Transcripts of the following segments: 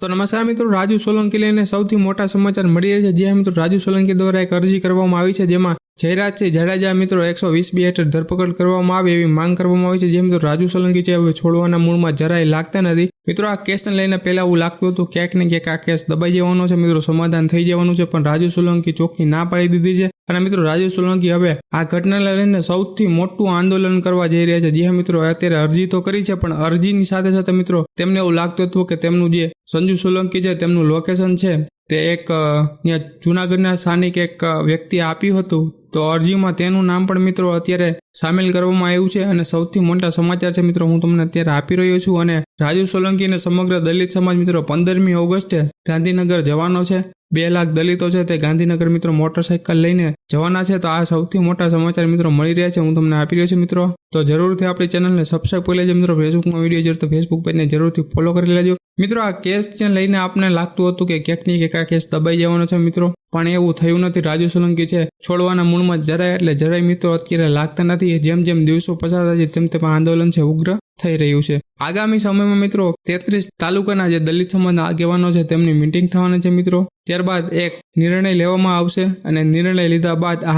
તો નમસ્કાર મિત્રો, રાજુ સોલંકી લઈને સૌથી મોટા સમાચાર મળી રહ્યા છે. જ્યાં મિત્રો રાજુ સોલંકી દ્વારા એક અરજી કરવામાં આવી છે, જેમાં જયરાજસિંહ જાડેજા મિત્રો એકસો વીસ બી હેઠળ ધરપકડ કરવામાં આવે એવી માંગ કરવામાં આવી છે. જે મિત્રો રાજુ સોલંકી છે, હવે છોડવાના મૂળમાં જરાય લાગતા નથી. મિત્રો, આ કેસને લઈને પહેલા એવું લાગતું હતું, ક્યાંક ને ક્યાંક આ કેસ દબાઈ જવાનો છે. મિત્રો, સમાધાન થઈ જવાનું છે, પણ રાજુ સોલંકી ચોખ્ખી ના પાડી દીધી છે. અને મિત્રો રાજુ સોલંકી હવે આ ઘટનાને લઈને સૌથી મોટું આંદોલન કરવા જઈ રહ્યા છે. જે મિત્રો, અત્યારે અરજી તો કરી છે, પણ અરજીની સાથે સાથે, મિત્રો, તેમને એવું લાગતું હતું કે તેમનું જે સંજુ સોલંકી છે, તેમનું લોકેશન છે, તે એક જૂનાગઢના સ્થાનિક એક વ્યક્તિ આપ્યું હતું. તો અરજીમાં તેનું નામ પણ, મિત્રો, અત્યારે સામેલ કરવામાં આવ્યું છે અને સૌથી મોટા સમાચાર છે, મિત્રો, હું તમને અત્યારે આપી રહ્યો છું. અને રાજુ સોલંકી અને સમગ્ર દલિત સમાજ, મિત્રો, પંદરમી ઓગસ્ટે ગાંધીનગર જવાનો છે. બે લાખ દલિતો છે તે ગાંધીનગર મિત્રો મોટરસાઇકલ લઈને જવાના છે. તો આ સૌથી મોટા સમાચાર મિત્રો મળી રહ્યા છે. હું તમને આપી રહ્યો છું મિત્રો. તો જરૂરથી આપણી ચેનલને સબસ્ક્રાઈબ કરી લેજો મિત્રો. ફેસબુકમાં વીડિયો જોર તો ફેસબુક પેજને જરૂરથી ફોલો કરી લેજો. મિત્રો, આ કેસને લઈને આપને લાગતું હતું કે ક્યાંક ને ક્યાંક આ કેસ દબાઈ જવાનો છે મિત્રો. પણ એવું થયું નથી. રાજુ સોલંકી છે છોડવાના મૂળમાં જરાય એટલે જરાય મિત્રો અત્યારે લાગતા નથી. જેમ જેમ દિવસો પસાર થાય છે, તેમ તેમ આંદોલન છે ઉગ્ર થઈ રહ્યું છે. આગામી સમયમાં મિત્રો તેત્રીસ તાલુકાના જે દલિત સમાજના આગેવાનો છે, તેમની મિટિંગ થવાની છે મિત્રો. ત્યારબાદ એક નિર્ણય લેવામાં આવશે અને નિર્ણય લીધા બાદ આ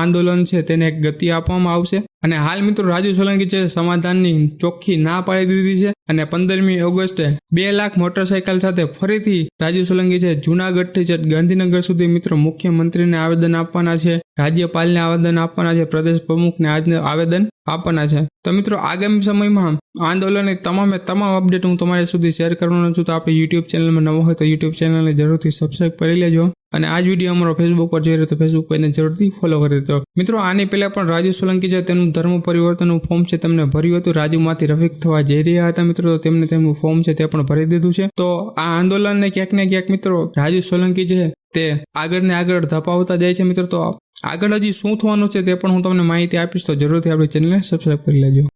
આંદોલન છે તેને એક ગતિ આપવામાં આવશે. અને હાલ મિત્રો રાજુ સોલંકી છે સમાધાનની ચોખ્ખી ના પાડી દીધી છે અને પંદરમી ઓગસ્ટે બે લાખ મોટરસાયકલ સાથે ફરીથી રાજુ સોલંકી છે જુનાગઢથી છે ગાંધીનગર સુધી મિત્રો મુખ્યમંત્રીને આવેદન આપવાના છે, રાજ્યપાલને આવેદન આપવાના છે, પ્રદેશ પ્રમુખને આજને આવેદન આપવાના છે. તો મિત્રો આગામી સમયમાં આંદોલનની તમામે તમામ અપડેટ હું તમારી સુધી શેર કરવાનો છું. તો આપણે યુટ્યુબ ચેનલમાં નવો હોય તો યુટ્યુબ ચેનલને જરૂરથી સબસ્ક્રાઈબ કરી લેજો. અને આ જ વીડિયો અમારો ફેસબુક પર જોઈ રહ્યો તો ફેસબુક પેજને જરૂરથી ફોલો કરી દેજો. મિત્રો, આની પહેલા પણ રાજુ સોલંકી છે, તેમનું ધર્મ પરિવર્તનનું ફોર્મ છે, તેમને ભર્યું હતું. રાજુમાંથી રફિક થવા જઈ રહ્યા હતા મિત્રો, તો તેમને તેમનું ફોર્મ છે તે પણ ભરી દીધું છે. તો આ આંદોલનને ક્યાંક ને ક્યાંક મિત્રો, રાજુ સોલંકી છે તે આગળ ને આગળ ધપાવતા જાય છે મિત્રો. તો આગળ હજી શું થવાનું છે તે પણ હું તમને માહિતી આપીશ, તો જરૂરથી આપણી ચેનલને સબસ્ક્રાઈબ કરી લેજો.